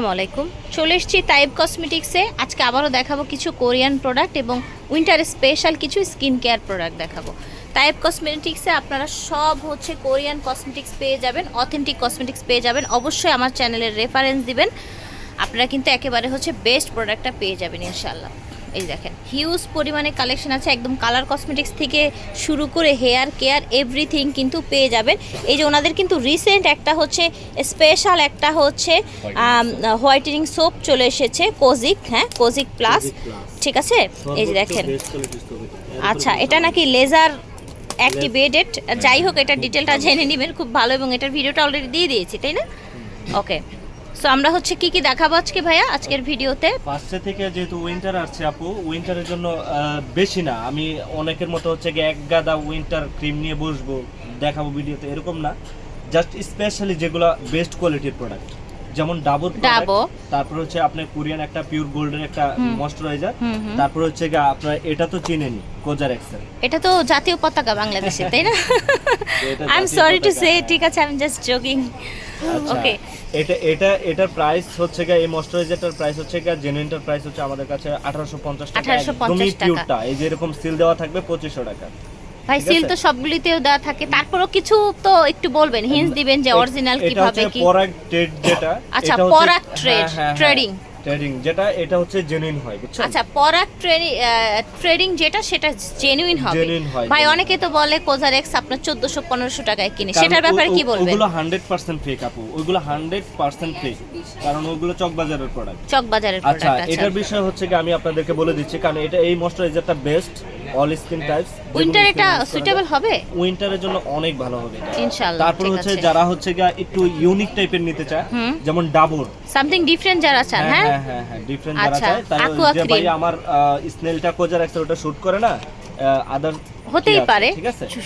আসসালামু আলাইকুম চলে এসেছি তাইব কসমেটিক্সে আজকে আবারও দেখাবো কিছু কোরিয়ান প্রোডাক্ট এবং উইন্টার স্পেশাল কিছু স্কিন কেয়ার প্রোডাক্ট দেখাবো টাইপ কসমেটিক্সে আপনারা সব হচ্ছে কোরিয়ান কসমেটিক্স পেয়ে যাবেন অথেন্টিক কসমেটিক্স পেয়ে যাবেন। অবশ্যই আমার চ্যানেলের রেফারেন্স দিবেন। আপনারা কিন্তু একেবারে হচ্ছে বেস্ট প্রোডাক্টটা পেয়ে যাবেন ইনশাল্লাহ এই দেখেন হিউজ পরিমাণে কালেকশন আছে একদম কালার কসমেটিক্স থেকে শুরু করে হেয়ার কেয়ার এভরিথিং কিন্তু পেয়ে যাবেন। এই যে ওনাদের কিন্তু রিসেন্ট একটা হচ্ছে স্পেশাল একটা হচ্ছে হোয়াইটেনিং সোপ চলে এসেছে কোজিক হ্যাঁ কোজিক প্লাস ঠিক আছে? এই যে দেখেন। আচ্ছা এটা নাকি লেজার অ্যাক্টিভেটেড যাই হোক এটার ডিটেলটা জেনে নেবেন খুব ভালো এবং এটার ভিডিওটা অলরেডি দিয়ে দিয়েছি তাই না? ওকে সো আমরা হচ্ছে কি কি দেখাবো আজকে ভাইয়া? আজকের ভিডিওতে? ফার্স্টে থেকে যেহেতু উইন্টার আসছে আপু উইন্টারের জন্য বেশি না। আমি অনেকের মতো হচ্ছে গিয়ে এক গাদা উইন্টার ক্রিম নিয়ে বসবো দেখাবো ভিডিওতে এরকম না। জাস্ট স্পেশালি যেগুলো বেস্ট কোয়ালিটির প্রোডাক্ট যেমন ডাবর ডাবো। তারপর হচ্ছে আপনার কোরিয়ান একটা পিওর গোল্ডের একটা। ময়শ্চারাইজার তারপর হচ্ছে গিয়ে আপনার এটা তো চিনেনি কোজার এক্সেল এটা তো জাতীয় পতাকা বাংলাদেশে তাই না? I am sorry to say. ঠিক আছে আমি জাস্ট জোকিং ওকে এটা এটা এটার প্রাইস হচ্ছে গিয়ে এই ময়শ্চারাইজারটার প্রাইস হচ্ছে গিয়ে জেনুইনটার প্রাইস হচ্ছে আমাদের কাছে 1850 টাকা। 1850 একদমই টাকা। পিওরটা এই যে এরকম সিল দেওয়া থাকবে 2500 টাকা। ভাই সিল? তো সবগুলিতেও দেওয়া থাকে। তারপরও কিছু তো একটু বলবেন। হিন্স দিবেন যে অরিজিনাল এটা হচ্ছে পরাগ ট্রেড যেটা। আচ্ছা, পরাগ ট্রেড trading। ট্রেডিং যেটা এটা হচ্ছে জেনুইন হয় বুঝছেন? আচ্ছা পরাগ ট্রেডিং যেটা সেটা জেনুইন হবে। জেনুইন হয়, ভাই অনেকে তো বলে কোজার এক্স আপনার 1400 1500 টাকায় কিনে। সেটার ব্যাপারে কি বলবেন? ওগুলো 100% ফেক আপু। ওগুলো 100% ফেক কারণ ওগুলো চকবাজারের প্রোডাক্ট চকবাজারের আচ্ছা প্রোডাক্ট আচ্ছা। এটার বিষয় হচ্ছে কি আমি আপনাদেরকে বলে দিচ্ছি কারণ এটা এই ময়শ্চারাইজারটা best all skin types winter এটা সুইটেবল হবে? উইন্টারের জন্য অনেক ভালো হবে। ইনশাআল্লাহ তারপর হচ্ছে যারা হচ্ছে গিয়ে একটু ইউনিক টাইপের নিতে চায় যেমন ডাবর। সামথিং ডিফারেন্ট যারা চান হ্যাঁ হ্যাঁ? হ্যাঁ হ্যাঁ ডিফারেন্ট যারা আচ্ছা, চায় তাহলে যে ভাই আমার স্নেলটা কোজার একটা ওটা শুট করে না আদার হতেই পারে।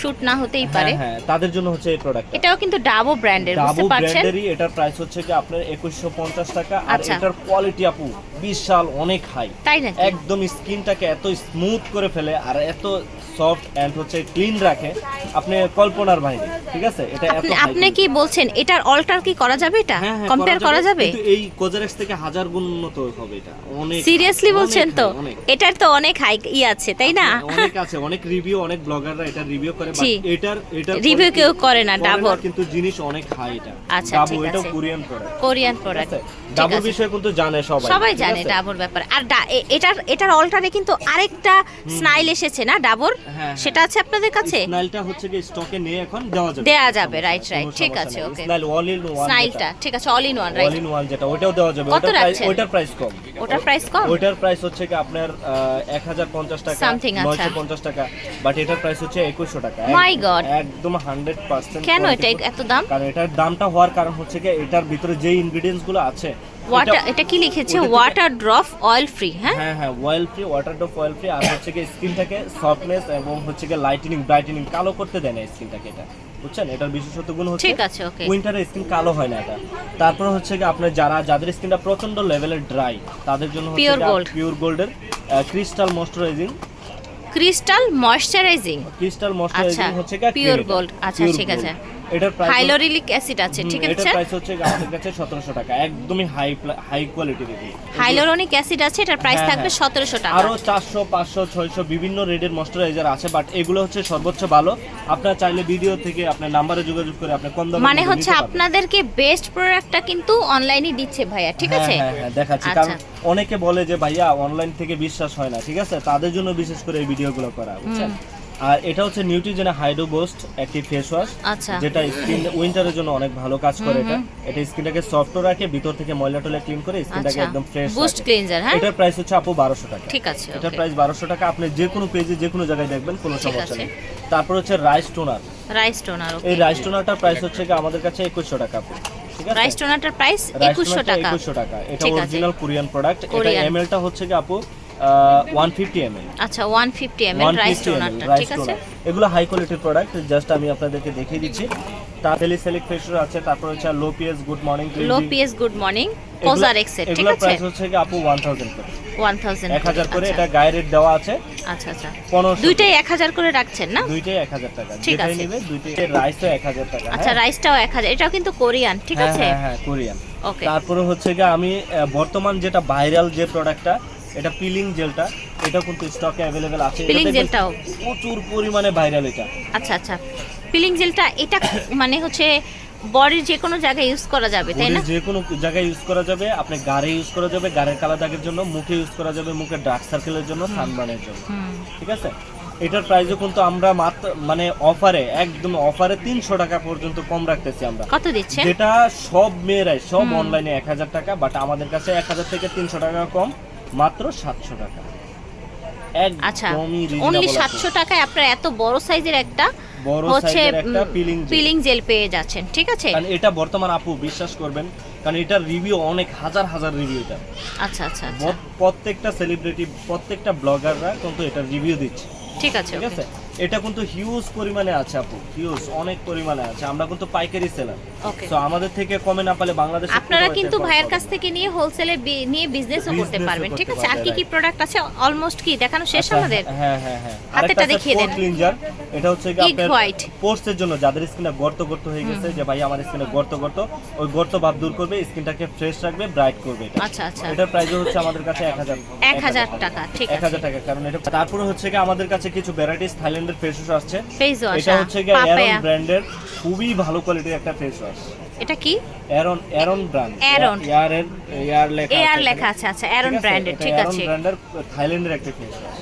শুট না হতেই পারে। হ্যাঁ হ্যাঁ তাদের জন্য হচ্ছে এই প্রোডাক্ট এটাও কিন্তু ডাবো ব্র্যান্ডের বুঝতে ডাবু পারছেন? ব্র্যান্ডেরই এটার প্রাইস হচ্ছে কি আপনার 2150 টাকা আর আচ্ছা। এটার কোয়ালিটি আপু বিশাল অনেক হাই তাই নাকি? একদম স্কিনটাকে এত স্মুথ করে ফেলে আর এত সফট এন্ড হচ্ছে ক্লিন রাখে আপনি কল্পনার বাইরে ঠিক আছে? এটা এত আপনি কি বলছেন এটার অল্টার কি করা যাবে এটা? হ্যাঁ, হ্যাঁ, কম্পেয়ার করা যাবে এই কোজারেক্স থেকে হাজার গুণ উন্নত হবে এটা অনেক সিরিয়াসলি বলছেন তো? এটার তো অনেক হাই ই আছে তাই না? অনেক আছে অনেক রিভিউ অনেক ব্লগাররা এটা রিভিউ করে এটার এটা রিভিউ কেউ করে না, ডাবর। কিন্তু জিনিস অনেক হাই এটা। আচ্ছা, ঠিক আছে। কোরিয়ান প্রোডাক্ট কোরিয়ান প্রোডাক্ট আছে। বিষয়ে কিন্তু জানে সবাই সবাই জানে? ডাবর ব্যাপারে। আর এটার এটার অল্টারে কিন্তু আরেকটা স্নাইল এসেছে না ডাবর হ্যাঁ, সেটা আছে আপনাদের কাছে? স্নাইলটা হচ্ছে কি স্টকে নিয়ে এখন দেওয়া যাবে। দেয়া যাবে, right, right, ঠিক আছে, নেই। okay. Snail all in one স্নাইলটা ঠিক আছে all in one all in one যেটা ওটাও দেওয়া যাবে। ওটার প্রাইস ওটার প্রাইস কম। ওটার প্রাইস কম? ওটার প্রাইস হচ্ছে কি আপনার এক হাজার পঞ্চাশ টাকা Something, আচ্ছা। নয়শো পঞ্চাশ টাকা বাট এটার প্রাইস হচ্ছে একুশশো টাকা। My এক- God. একদম হান্ড্রেড পার্সেন্ট কেন এটা? এত দাম? কারণ এটার দামটা হওয়ার কারণ হচ্ছে কি এটার ভিতরে যে ইনগ্রেডিয়েন্টসগুলো আছে ওয়াটার এটা- কি লিখেছে? ওয়াটার ড্রপ অয়েল ফ্রি হ্যাঁ? হ্যাঁ হ্যাঁ oil free water drop oil free আর হচ্ছে কি স্কিনটাকে সফটনেস এবং হচ্ছে কি লাইটেনিং ব্রাইটেনিং কালো করতে দেয় না স্কিনটাকে এটা। বুঝছেন? এটার বিশেষত গুণ হচ্ছে ঠিক আছে ওকে উইন্টারে স্কিন কালো হয় না এটা। তারপর হচ্ছে কি আপনার যারা যাদের স্কিনটা প্রচণ্ড লেভেলের ড্রাই তাদের জন্য হচ্ছে Pure gold. পিওর গোল্ডের crystal moisturising crystal moisturising crystal moisturising আচ্ছা, হচ্ছে কি pure clinical, gold, আচ্ছা, ঠিক আছে। এটার প্রাইস হাইলোরিলিক অ্যাসিড আছে ঠিক এটার প্রাইস হচ্ছে আমাদের কাছে 1700 টাকা একদমই হাই হাই হাইলোরনিক অ্যাসিড আছে এটার প্রাইস হ্যাঁ, থাকবে হ্যাঁ। সতেরোশো টাকা। আরও চারশো পাঁচশো ছয়শো বিভিন্ন রেডের ময়শ্চারাইজার আছে বাট এগুলো হচ্ছে সর্বোচ্চ ভালো। আপনার চাইলে ভিডিও থেকে আপনার নাম্বারে যোগাযোগ করে আপনি কম দামে মানে হচ্ছে আপনাদেরকে বেস্ট প্রোডাক্টটা কিন্তু অনলাইনে দিচ্ছে ভাইয়া ঠিক হ্যাঁ, আছে? হ্যাঁ হ্যাঁ দেখাচ্ছি। আচ্ছা। কারণ অনেকে বলে যে ভাইয়া অনলাইন থেকে বিশ্বাস হয় না ঠিক আছে? তাদের জন্য বিশেষ করে এই ভিডিওগুলো করা বুঝছেন? আর এটা হচ্ছে নিউট্রিজেনা হাইড্রো বুস্ট একটি ফেস ওয়াশ আচ্ছা। যেটা স্কিন উইন্টারের জন্য অনেক ভালো কাজ করে এটা। এটা স্কিনটাকে সফট রাখে ভিতর থেকে ময়লা টয়লা ক্লিন করে স্কিনটাকে আচ্ছা। একদম ফ্রেশ বুস্ট ক্লিনজার হ্যাঁ? এটার প্রাইস হচ্ছে আপু বারোশো টাকা। ঠিক আছে এটার প্রাইস বারোশো টাকা। আপনি যে কোনো পেজে যে কোনো জায়গায় দেখবেন কোনো সমস্যা নেই। তারপর হচ্ছে রাইস টোনার রাইস টোনার এই রাইস টোনারটার প্রাইস হচ্ছে কি আমাদের কাছে একুশশো টাকা আপু। রাইস টোনারটার প্রাইস রাইস একুশশো টোনারটা টাকা। একুশশো টাকা। এটা অরিজিনাল কোরিয়ান প্রোডাক্ট এটা। এমএলটা হচ্ছে কি আপু ওয়ান ফিফটি এমএল আচ্ছা ওয়ান ফিফটি এম রাইস টোনারটা ঠিক আছে? এগুলো হাই কোয়ালিটির প্রোডাক্ট জাস্ট আমি আপনাদেরকে দেখিয়ে দিচ্ছি। তার সেলিক ফেস ওয়াশ আছে তারপর হচ্ছে low pH good morning low pH good morning কোজার এক্সের ঠিক আছে? প্রাইস হচ্ছে কি আপু 1000 করে। ওয়ান থাউজেন্ড 1000 করে এটা গায়ে রেট দেওয়া আছে। আচ্ছা আচ্ছা। 1500 দুইটাই এক হাজার করে রাখছেন না? দুইটাই 1000 টাকা। ঠিক আছে। নিবে দুইটাই। রাইসও 1000 টাকা আচ্ছা হ্যাঁ? রাইসটাও এক হাজার। এটাও কিন্তু কোরিয়ান ঠিক হ্যাঁ, আছে? হ্যাঁ হ্যাঁ কোরিয়ান। ওকে তারপরে হচ্ছে কি আমি বর্তমান যেটা ভাইরাল যে প্রোডাক্টটা এটা পিলিং জেলটা এটা কিন্তু স্টকে অ্যাভেলেবেল আছে। পিলিং জেলটাও প্রচুর পরিমাণে ভাইরাল এটা। আচ্ছা আচ্ছা। পিলিং জেলটা এটা মানে হচ্ছে বডির যে কোনো জায়গায় ইউজ করা যাবে তাই না? যে কোনো জায়গায় ইউজ করা যাবে আপনি গাড়ে ইউজ করা যাবে গাড়ের কালা দাগের জন্য মুখে ইউজ করা যাবে মুখে ডার্ক সার্কেলের জন্য সানবার্নের জন্য। ঠিক আছে? এটার প্রাইসও কিন্তু আমরা মাত্র মানে অফারে একদম অফারে তিনশো টাকা পর্যন্ত কম রাখতেছি আমরা। কত দিচ্ছে? যেটা সব মেয়েরাই সব অনলাইনে এক হাজার টাকা বাট আমাদের কাছে এক হাজার থেকে তিনশো টাকা কম। মাত্র সাতশো টাকা। আচ্ছা অনলি সাতশো টাকায় আপনার এত বড় সাইজের একটা বড় হচ্ছে পিলিং জেল পেয়ে যাচ্ছেন ঠিক আছে? কারণ এটা বর্তমান আপু বিশ্বাস করবেন কারণ এটার রিভিউ অনেক হাজার হাজার রিভিউ এটা। আচ্ছা আচ্ছা আচ্ছা। প্রত্যেকটা সেলিব্রিটি প্রত্যেকটা ব্লগাররা কিন্তু এটা রিভিউ দিচ্ছে। ঠিক আছে ঠিক আছে? এটা কিন্তু হিউজ পরিমাণে আছে আপু হিউজ অনেক পরিমাণে আছে। আমরা কিন্তু পাইকারি সেলার তো আমাদের থেকে কমে না পালে বাংলাদেশ আপনারা কিন্তু ভাইয়ের কাছ থেকে নিয়ে হোলসেলে নিয়ে বিজনেসও করতে পারবেন ঠিক আছে? আর কি কি প্রোডাক্ট আছে? অলমোস্ট কি? দেখানো শেষ আচ্ছা, আমাদের? হ্যাঁ হ্যাঁ হ্যাঁ হাতেরটা দেখিয়ে দেন। ক্লিনজার এটা হচ্ছে কি আপনার white। জন্য যাদের স্কিনে গর্ত গর্ত হয়ে গেছে যে ভাই আমার স্কিনে গর্ত গর্ত ওই গর্ত ভাব দূর করবে স্কিনটাকে ফ্রেশ রাখবে ব্রাইট করবে এটা। আচ্ছা আচ্ছা। এটার প্রাইস হচ্ছে আমাদের কাছে এক হাজার এক হাজার টাকা ঠিক আছে হাজার টাকা কারণ এটা তারপরে হচ্ছে কি আমাদের কাছে কিছু ভ্যারাইটিস থাইল্যান্ডের ফেস ওয়াশ আসছে ফেস ওয়াশ এটা হচ্ছে কি পাপায়া। ব্র্যান্ডের খুবই ভালো কোয়ালিটির একটা ফেস ওয়াশ এটা কি? Aron Aron brand. এয়ারের এয়ার লেখা লেখা আছে আচ্ছা অ্যারন ব্র্যান্ডের ঠিক আছে। ব্র্যান্ডের থাইল্যান্ডের একটা ফেস ওয়াশ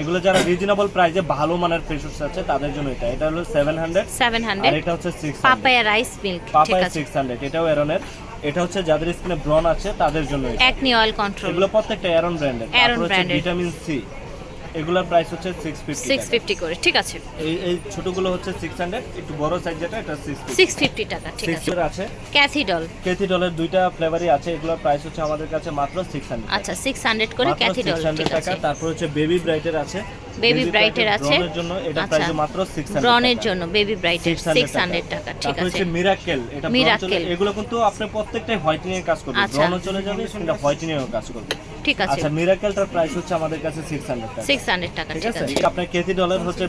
এগুলো যারা রিজনেবল প্রাইসে ভালো মানের ফেস ওয়াশ আছে তাদের জন্য এটা। এটা হলো 700 সেভেন আর এটা হচ্ছে 600 পাপায়া রাইস মিল্ক পাপায় আছে। 600 এটাও অ্যারনের এটা হচ্ছে যাদের স্কিনে ব্রন আছে তাদের জন্য এটা। একনি অয়েল কন্ট্রোল এগুলো প্রত্যেকটা অ্যারন ব্র্যান্ডের তারপর ভিটামিন সি এগুলোর প্রাইস হচ্ছে 650 সিক্স টাকা। ফিফটি করে ঠিক আছে। এই এই ছোটগুলো হচ্ছে 600 একটু বড় সাইজ যেটা এটা 650 টাকা। ঠিক আছে। 600 আছে। ক্যাথিডল ক্যাথিডলের দুইটা ফ্লেভারই আছে এগুলোর প্রাইস হচ্ছে আমাদের কাছে মাত্র 600 আচ্ছা সিক্স হান্ড্রেড করে মাত্র ক্যাথিডল 600 ঠিক টাকা তারপর হচ্ছে বেবি ব্রাইটের আছে। বেবি এর আছে। ব্রনের জন্য এটা আচ্ছা। প্রাইস মাত্র 600 ব্রনের টাকা। জন্য বেবি ব্রাইটের 600 সিক্স হান্ড্রেড টাকা ঠিক আছে। হচ্ছে মিরাকেল এটা। চলে এগুলো কিন্তু আপনি প্রত্যেকটাই হোয়াইটেনিং এর কাজ করবে। আচ্ছা। ব্রনও চলে যাবে সেটা হোয়াইটেনিং এর কাজ করবে। ঠিক আছে। আচ্ছা মিরাকেলটার প্রাইস হচ্ছে আমাদের কাছে 600 টাকা। সিক্স হান্ড্রেড টাকা ঠিক আছে? আপনার কেথি ডলার হচ্ছে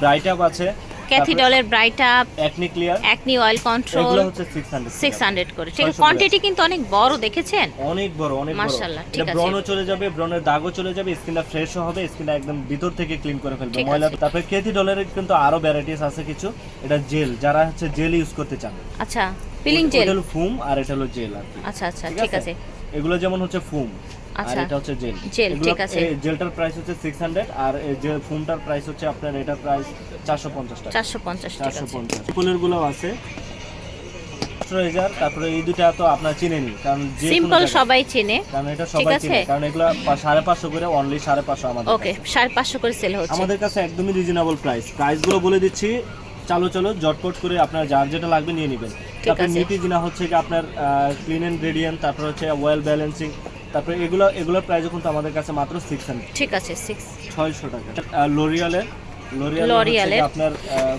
ব্রাইট আপ আছে। ক্যাথিডলের bright up acne clear acne oil control এগুলো হচ্ছে 600 সিক্স হান্ড্রেড করে। ঠিক আছে কোয়ান্টিটি কিন্তু অনেক বড় দেখেছেন? অনেক বড় অনেক বড়। মাশাআল্লাহ, ঠিক আছে। ব্রনও চলে যাবে ব্রনের দাগও চলে যাবে স্কিনটা ফ্রেশও হবে স্কিনটা একদম ভিতর থেকে ক্লিন করে ফেলবে ময়লা। তারপরে কেথি ডলারের কিন্তু আরও ভ্যারাইটিস আছে কিছু। এটা জেল যারা হচ্ছে জেল ইউজ করতে চান। আচ্ছা পিলিং জেল ওটা হলো ফুম আর এটা হলো জেল আচ্ছা আচ্ছা ঠিক আছে? এগুলো যেমন হচ্ছে ফুম আর আচ্ছা। এটা হচ্ছে জেল। জেল, ঠিক আছে। জেলটার প্রাইস হচ্ছে 600 আর যে ফুমটার প্রাইস হচ্ছে আপনার এটার প্রাইস 450 টাকা। চারশো পঞ্চাশ ঠিক আছে 450 ফুলেরগুলো আছে। তারপরে এই দুটা তো আপনারা চিনেনি কারণ যে সিম্পল সবাই চেনে কারণ এটা সবাই চিনে কারণ এগুলো পা- সাড়ে পাঁচশো করে অনলি সাড়ে পাঁচশো আমাদের ওকে কাছে। সাড়ে পাঁচশো করে সেল হচ্ছে। আমাদের কাছে একদমই রিজনেবল প্রাইস প্রাইসগুলো বলে দিচ্ছি চালো চলো জটপট করে আপনার যার যেটা লাগবে নিয়ে নেবেন। তারপর। নীতি জিনা হচ্ছে কি আপনার ক্লিন অ্যান্ড গ্রেডিয়েন্ট তারপর হচ্ছে ওয়েল ব্যালেন্সিং তারপরে এগুলো এগুলোর প্রাইসও কিন্তু আমাদের কাছে মাত্র সিক্স হান্ড্রেড ঠিক আছে সিক্স ছয়শো টাকা। লোরিয়ালের লোরিয়াল L'Oreal-এর। আপনার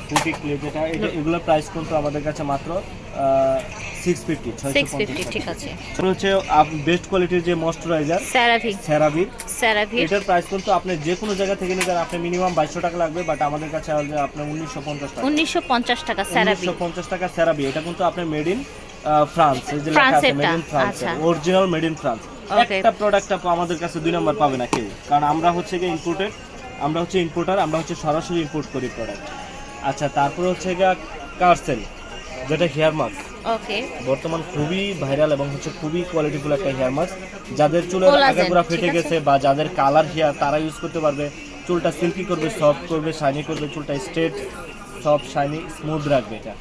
ফুটি ক্লে যেটা এটা এগুলোর প্রাইস কিন্তু আমাদের কাছে মাত্র সিক্স ফিফটি ছয়শো ঠিক আছে। হচ্ছে বেস্ট কোয়ালিটির যে ময়শ্চারাইজার স্যারাভিক সেরাভির স্যারাভিক এটার প্রাইস কিন্তু আপনি যে কোনো জায়গা থেকে নিতে আপনি মিনিমাম বাইশশো টাকা লাগবে বাট আমাদের কাছে আপনার উনিশশো পঞ্চাশ টাকা। উনিশশো পঞ্চাশ টাকা স্যারাভিক উনিশশো পঞ্চাশ টাকা সেরাবি এটা কিন্তু আপনার মেড ইন ফ্রান্স এই যে লেখা আছে ফ্রান্সেরটা, made in France. Original made in France. একটা প্রোডাক্ট আপু আমাদের কাছে দুই নাম্বার পাবে না কেউ কারণ আমরা হচ্ছে গিয়ে ইম্পোর্টেড আমরা হচ্ছে ইম্পোর্টার আমরা হচ্ছে সরাসরি ইম্পোর্ট করি প্রোডাক্ট আচ্ছা তারপর হচ্ছে গিয়ে কার্সেল যেটা হেয়ার মাস্ক ওকে বর্তমান খুবই ভাইরাল এবং হচ্ছে খুবই কোয়ালিটিফুল একটা হেয়ার মাস্ক যাদের চুলের আগাগোড়া ফেটে গেছে বা যাদের কালার হেয়ার তারা ইউজ করতে পারবে। চুলটা সিল্কি করবে সফট করবে শাইনি করবে চুলটা স্ট্রেট সফট শাইনি স্মুথ রাখবে এটা।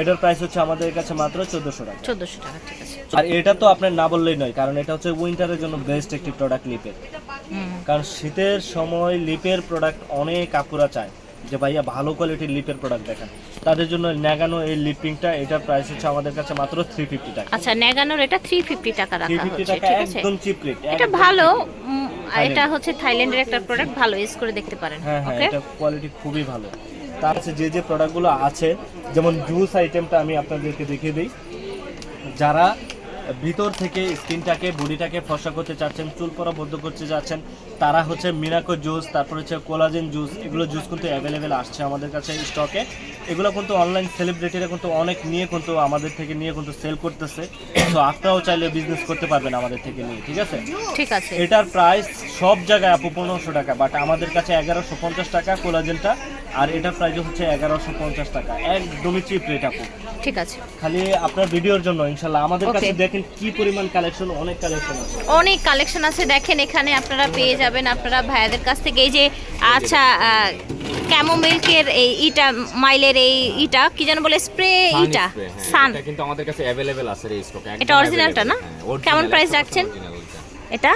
এটার প্রাইস হচ্ছে আমাদের কাছে মাত্র চোদ্দশো টাকা। চোদ্দশো টাকা ঠিক আছে। আর এটা তো আপনার না বললেই নয় কারণ এটা হচ্ছে উইন্টারের জন্য বেস্ট একটি প্রোডাক্ট লিপের কারণ শীতের সময় লিপের প্রোডাক্ট অনেক আপুরা চায় যে ভাইয়া ভালো কোয়ালিটির লিপের প্রোডাক্ট দেখান। তাদের জন্য ন্যাগানো এই লিপিংটা এটার প্রাইস হচ্ছে আমাদের কাছে মাত্র থ্রি ফিফটি টাকা। আচ্ছা ন্যাগানোর এটা থ্রি ফিফটি টাকা রাখা হচ্ছে ঠিক আছে? একদম চিপ রেট এটা ভালো এটা হচ্ছে থাইল্যান্ডের একটা প্রোডাক্ট ভালো ইউজ করে দেখতে পারেন হ্যাঁ হ্যাঁ এটা কোয়ালিটি খুবই ভালো। তার কাছে যে যে প্রোডাক্টগুলো আছে যেমন জুস আইটেমটা আমি আপনাদেরকে দেখিয়ে দিই। যারা ভিতর থেকে স্কিনটাকে বডিটাকে ফসা করতে চাচ্ছেন চুল পরা বদ্ধ করতে চাচ্ছেন তারা হচ্ছে মিনাকো জুস তারপর হচ্ছে কোলাজেন জুস এগুলো জুস কিন্তু অ্যাভেলেবেল আসছে আমাদের কাছে স্টকে এগুলো কিন্তু অনলাইন সেলিব্রিটিরা কিন্তু অনেক নিয়ে কিন্তু আমাদের থেকে নিয়ে কিন্তু সেল করতেছে। তো আপনারাও চাইলে বিজনেস করতে পারবেন আমাদের থেকে নিয়ে ঠিক আছে? ঠিক আছে। এটার প্রাইস সব জায়গায় আপু পনেরোশো টাকা বাট আমাদের কাছে এগারোশো পঞ্চাশ টাকা কোলাজেনটা আর এটার প্রাইস হচ্ছে এগারোশো পঞ্চাশ টাকা। একদমই চিপ রেট আপু। ঠিক আছে। খালি আপনার ভিডিওর জন্য ইনশাল্লাহ। আমাদের কাছে দেখেন কি পরিমাণ কালেকশন অনেক কালেকশন আছে। অনেক কালেকশন আছে। দেখেন এখানে আপনারা পেয়ে যাবেন। আপনারা ভাইয়াদের কাছ থেকে এই যে আচ্ছা ক্যামো মিল্কের এই ইটা মাইলের এই ইটা কি যেন বলে স্প্রে ইটা? সান এটা কিন্তু আমাদের কাছে অ্যাভেলেবেল আছে এই স্টক এটা originalটা না? কেমন প্রাইস রাখছেন? এটা?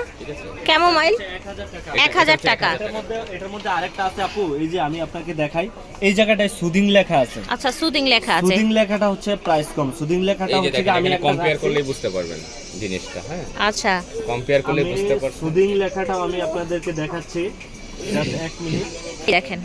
আছে এক হাজার টাকা। এটার মধ্যে এটার মধ্যে আরেকটা আছে আপু এই যে আমি আপনাকে দেখাই এই জায়গাটায় সুদিং লেখা আছে। আচ্ছা সুদিং লেখা আছে। সুদিং লেখাটা হচ্ছে প্রাইস কম। সুদিং লেখাটা হচ্ছে কি আমি কম্পেয়ার। করলেই বুঝতে পারবেন জিনিসটা হ্যাঁ। আচ্ছা। কম্পেয়ার করলে বুঝতে পারবেন। সুদিং লেখাটাও আমি আপনাদেরকে দেখাচ্ছি। Just এক মিনিট দেখেন।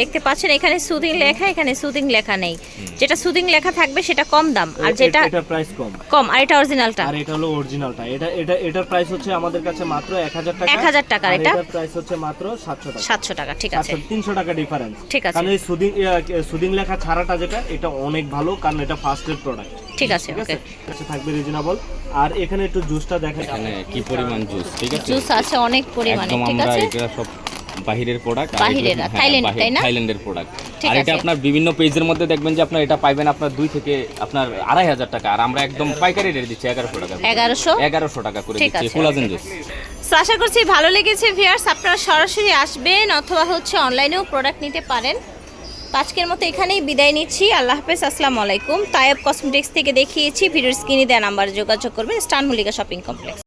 দেখতে পাচ্ছেন এখানে সুদিং লেখা এখানে সুদিং লেখা নেই। যেটা সুদিং লেখা থাকবে সেটা কম দাম। আর যেটা এটার প্রাইস কম। কম আর এটা অরিজিনালটা আর এটা হলো অরিজিনালটা এটা এটা এটার প্রাইস হচ্ছে আমাদের কাছে মাত্র এক হাজার টাকা। 1000 টাকার আর এটা? এটার প্রাইস হচ্ছে মাত্র সাতশো টাকা। সাতশো টাকা ঠিক আছে। সাতশো তিনশো টাকা ডিফারেন্স ঠিক আছে। কারণ এই সুদিং সুদিং লেখা ছাড়াটা যেটা এটা অনেক ভালো কারণ এটা ফার্স্টের প্রোডাক্ট ঠিক আছে ওকে আছে? কাছে থাকবে রিজনেবল আর এখানে একটু জুসটা দেখা এখানে কি পরিমাণ জুস ঠিক আছে? জুস আছে অনেক পরিমাণে একদম ঠিক আমরা আছে? এটা সব বাহিরের প্রোডাক্ট বাহিরের, থাইল্যান্ড, তাই না? থাইল্যান্ডের প্রোডাক্ট আর এটা আপনার বিভিন্ন পেজের মধ্যে দেখবেন যে আপনার এটা পাইবেন আপনার দুই থেকে আপনার আড়াই হাজার টাকা। আর আমরা একদম পাইকারি রেট দিচ্ছি এগারোশো টাকা এগারোশো? এগারোশো টাকা করে দিচ্ছি কোলাজেন জুস আশা করছি ভালো লেগেছে ভিউয়ার্স আপনারা সরাসরি আসবেন অথবা হচ্ছে অনলাইনেও প্রোডাক্ট নিতে পারেন। তো আজকের মতো এখানেই বিদায় নিচ্ছি। আল্লাহ হাফেজ আসসালামু আলাইকুম। তায়েব কসমেটিক্স থেকে দেখিয়েছি ভিডিওর স্ক্রিনে দেওয়া নাম্বারে যোগাযোগ করবেন স্টান মল্লিকা শপিং কমপ্লেক্স